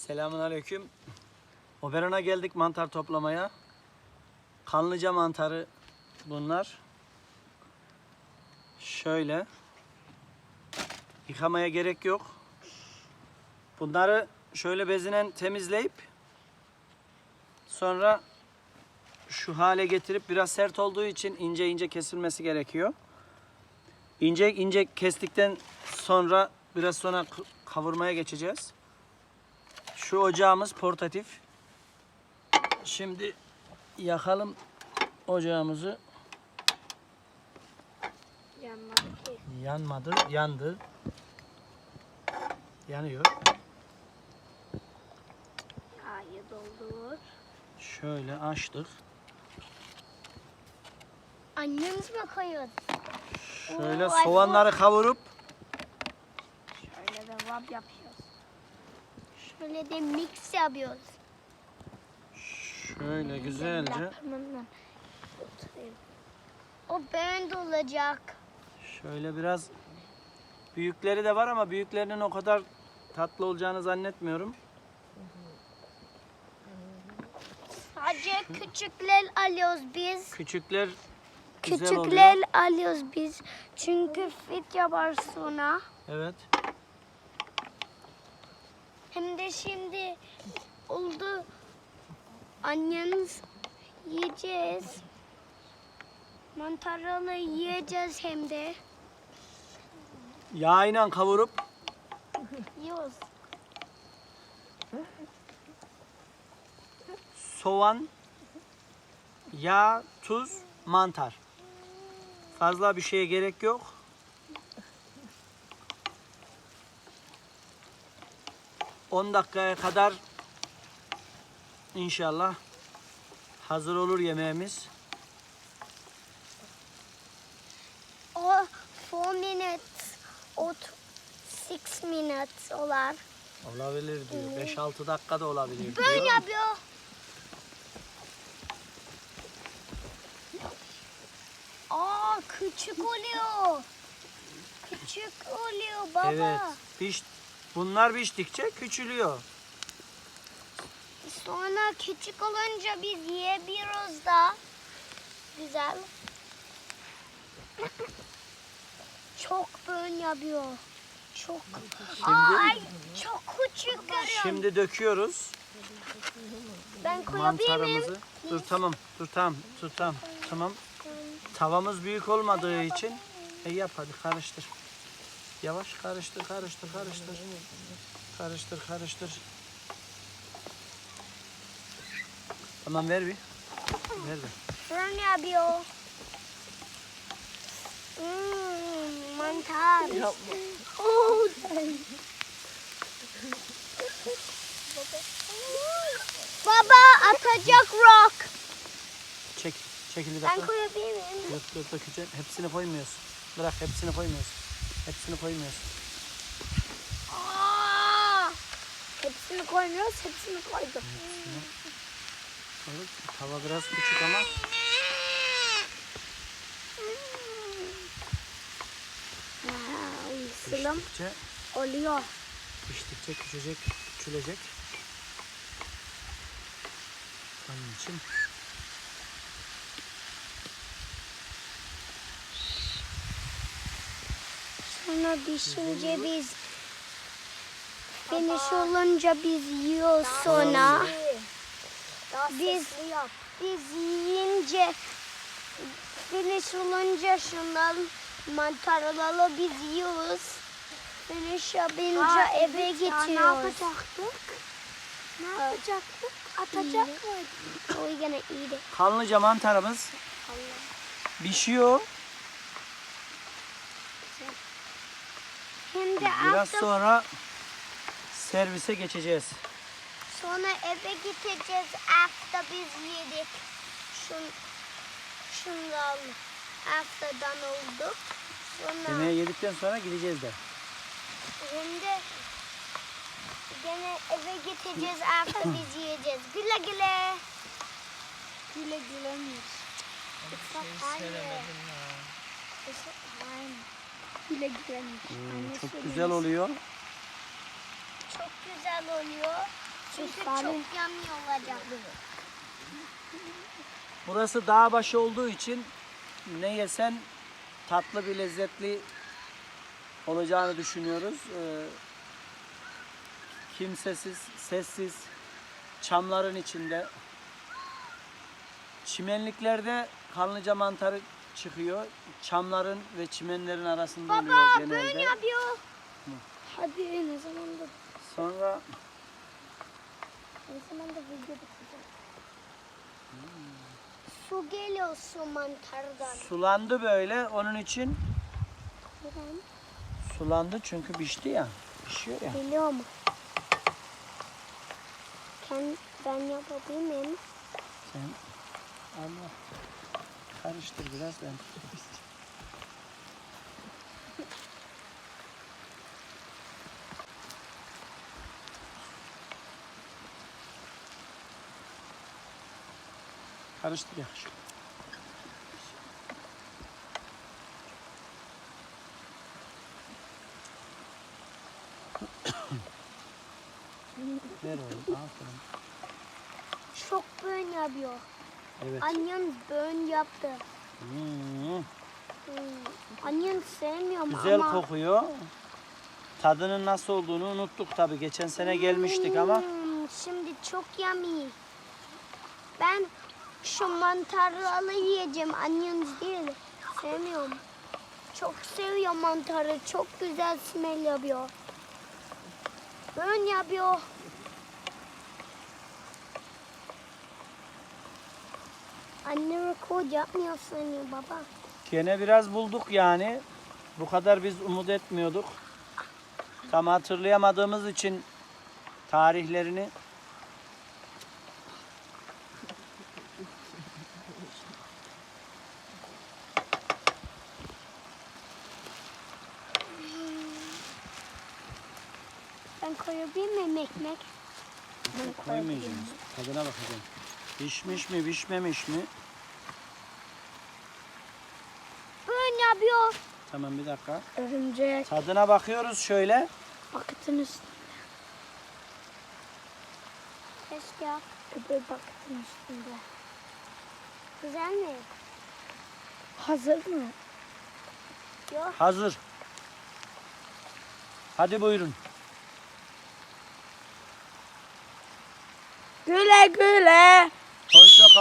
Selamun aleyküm. Oberon'a geldik mantar toplamaya. Kanlıca mantarı bunlar. Şöyle. Yıkamaya gerek yok. Bunları şöyle bezinen temizleyip sonra şu hale getirip biraz sert olduğu için ince ince kesilmesi gerekiyor. İnce ince kestikten sonra biraz sonra kavurmaya geçeceğiz. Şu ocağımız portatif. Şimdi yakalım ocağımızı. Yanmadı. Yanmadı, yandı. Yanıyor. Yağı doldur. Şöyle açtık. Annemiz mi koyuyor? Şöyle Oo, soğanları kavurup Şöyle de vab yapıyoruz. Şöyle de mix yapıyoruz. şöyle güzelce. O bend olacak. şöyle biraz büyükleri de var ama büyüklerinin o kadar tatlı olacağını zannetmiyorum. Sadece küçükler alıyoruz biz. Küçükler güzel Küçükler oluyor. alıyoruz biz. Çünkü fit yapar sonra. Evet. Hem de şimdi oldu. Annemiz yiyeceğiz. Mantarını yiyeceğiz hem de. Yağıyla kavurup Yiyoruz. soğan, yağ, tuz, mantar. Fazla bir şeye gerek yok. On dakikaya kadar inşallah hazır olur yemeğimiz. O 4 minutes, o 6 minutes olar. Olabilir diyor. 5-6 dakikada olabilir Böyle diyor. yapıyor. Aa küçük oluyor. Küçük oluyor baba. Evet. Piş, bunlar piştikçe küçülüyor. Sonra küçük olunca biz yiyebiliyoruz da. Güzel. Çok böyle yapıyor. Çok. Şimdi Ay çok küçük görüyorum. şimdi döküyoruz ben koyabilir miyim? mantarımızı. Dur tamam. Dur tamam. Dur tamam. Tamam. Tavamız büyük olmadığı için e yap hadi karıştır. Yavaş karıştır, karıştır, karıştır. Karıştır, karıştır. Tamam ver bir. Ver bir. Fırın yapıyor. Hmm, mantar. Oh, Baba atacak rock. Çek. Çekil bir Ben dakika. koyabilir miyim? Yok yok dökeceğim. Hepsini koymuyorsun. Bırak hepsini koymuyorsun. Hepsini koymuyorsun. Aa! Hepsini koymuyoruz, hepsini koydum. Evet, Tava biraz küçük ama Sılım piştikçe, oluyor. piştikçe küçülecek, küçülecek. Onun için Sonra pişince biz finish olunca biz yiyoruz sonra. Biz biz yiyince finish olunca şundan mantarları biz yiyoruz. Finish yapınca eve getiriyoruz. Ne yapacaktık? Ne yapacaktık? Atacak mıydık? We're gonna eat it. kanlıca mantarımız pişiyor. De Biraz after- sonra servise geçeceğiz. Sonra eve gideceğiz after biz yedik. Şun, şundan after'dan olduk. Sonra Yemeği yedikten sonra gideceğiz de. de gene eve gideceğiz after biz yiyeceğiz. Güle güle. Güle güle mi? Güle güle mi? Hmm, çok güzel oluyor. Çok güzel oluyor. Çünkü Şeftali. çok yummy olacak. Burası dağ başı olduğu için ne yesen tatlı bir lezzetli olacağını düşünüyoruz. Ee, kimsesiz, sessiz, çamların içinde. Çimenliklerde kanlıca mantarı çıkıyor. Çamların ve çimenlerin arasında oluyor Baba genelde. böyle yapıyor. Hadi ne zaman da Sonra ne zaman da video bitecek. Su geliyor su mantardan. sulandı böyle. Onun için Neden? sulandı çünkü pişti ya. Pişiyor ya. Biliyor mu? Kend, ben yapabilir miyim? Sen Allah karıştır biraz ben. Karıştır ya. Ver oğlum. Aferin. Çok bön yapıyor. Evet. Annem bön yaptı. Hmm. Hmm. Annem sevmiyorum Güzel ama. kokuyor. Tadının nasıl olduğunu unuttuk tabi. Geçen sene gelmiştik ama Hmm, Şimdi çok yummy. Ben şu mantarları yiyeceğim. Annem değil. Sevmiyorum. Çok seviyorum mantarı. Çok güzel smell yapıyor. Bön yapıyor. Anne rekord yapmıyorsun ya baba. gene biraz bulduk yani. Bu kadar biz umut etmiyorduk. Tam hatırlayamadığımız için tarihlerini Ben koyabilir miyim ekmek? koymayacağız. Tadına bakacağım. Pişmiş mi, pişmemiş mi? Bön yapıyor. Tamam bir dakika. Örümcek. Tadına bakıyoruz şöyle. Bakıtın üstünde. Keşke. Öbür bakıtın üstünde. Güzel mi? Hazır mı? Yok. Hazır. Hadi buyurun. Güle güle. Hoşça kal.